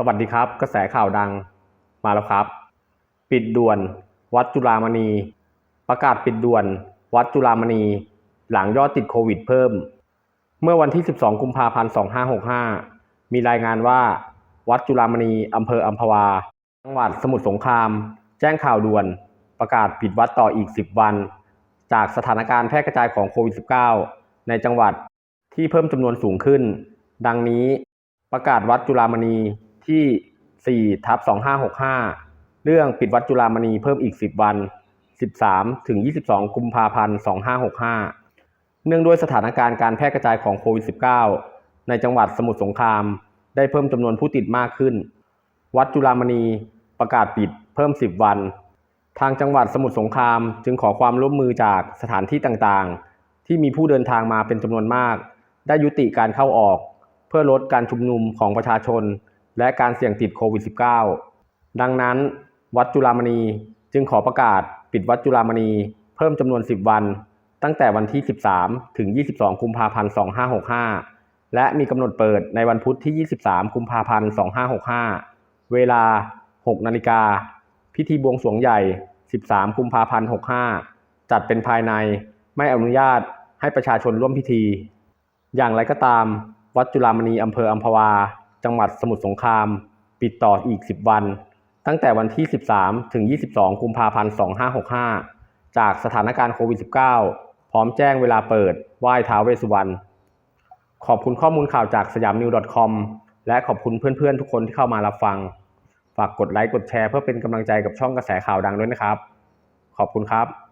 สวัสดีครับ กระแสข่าวดังมาแล้วครับ ปิดด่วน วัดจุฬามณี ประกาศปิดด่วน วัดจุฬามณี หลังยอดติดโควิดเพิ่ม เมื่อวันที่ 12 กุมภาพันธ์ 2565 มีรายงานว่า วัดจุฬามณีอำเภออัมพวา จังหวัดสมุทรสงคราม แจ้งข่าวด่วน ประกาศปิดวัดต่ออีก 10 วัน จากสถานการณ์แพร่กระจายของโควิด -19 ในจังหวัดที่เพิ่มจำนวนสูงขึ้น ดังนี้ประกาศวัดจุฬามณี ที่4ทับ2565 เรื่องปิดวัดจุฬามณีเพิ่มอีก 10 วัน 13 ถึง 22 กุมภาพันธ์ 2565 เนื่องด้วยสถานการณ์การแพร่กระจายของโควิด -19 ในจังหวัดสมุทรสงคราม ได้เพิ่มจำนวนผู้ติดมากขึ้น วัดจุฬามณีประกาศปิดเพิ่ม 10 วัน ทางจังหวัดสมุทรสงคราม จึงขอความร่วมมือจากสถานที่ต่างๆ ที่มีผู้เดินทางมาเป็นจำนวนมาก ได้ยุติการเข้าออก เพื่อลดการชุมนุมของประชาชน และการเสี่ยงติดโควิด -19 ดังนั้น วัดจุฬามณีจึงขอประกาศปิดวัดจุฬามณีเพิ่มจำนวน 10 วัน ตั้งแต่วันที่ 13 ถึง 22 กุมภาพันธ์ 2565 และมีกำหนดเปิดในวันพุธที่ 23 กุมภาพันธ์ 2565 เวลา 6 นาฬิกา พิธีบวงสรวงใหญ่ 13 กุมภาพันธ์ 65 จัดเป็นภายในไม่อนุญาตให้ประชาชนร่วมพิธี อย่างไรก็ตาม วัดจุฬามณีอำเภออัมพวา จังหวัดสมุทรสงคราม ปิดต่ออีก 10 วัน ตั้งแต่วันที่ 13 ถึง 22 กุมภาพันธ์ 2565 จากสถานการณ์โควิด -19 พร้อมแจ้งเวลาเปิด ไหว้ท้าวเวสสุวรรณ ขอบคุณข้อมูลข่าวจากสยามนิว .com และขอบคุณเพื่อนๆ ทุกคนที่เข้ามารับฟัง ฝากกดไลค์ กดแชร์เพื่อเป็นกำลังใจกับช่องกระแสข่าวดังด้วยนะครับ ขอบคุณครับ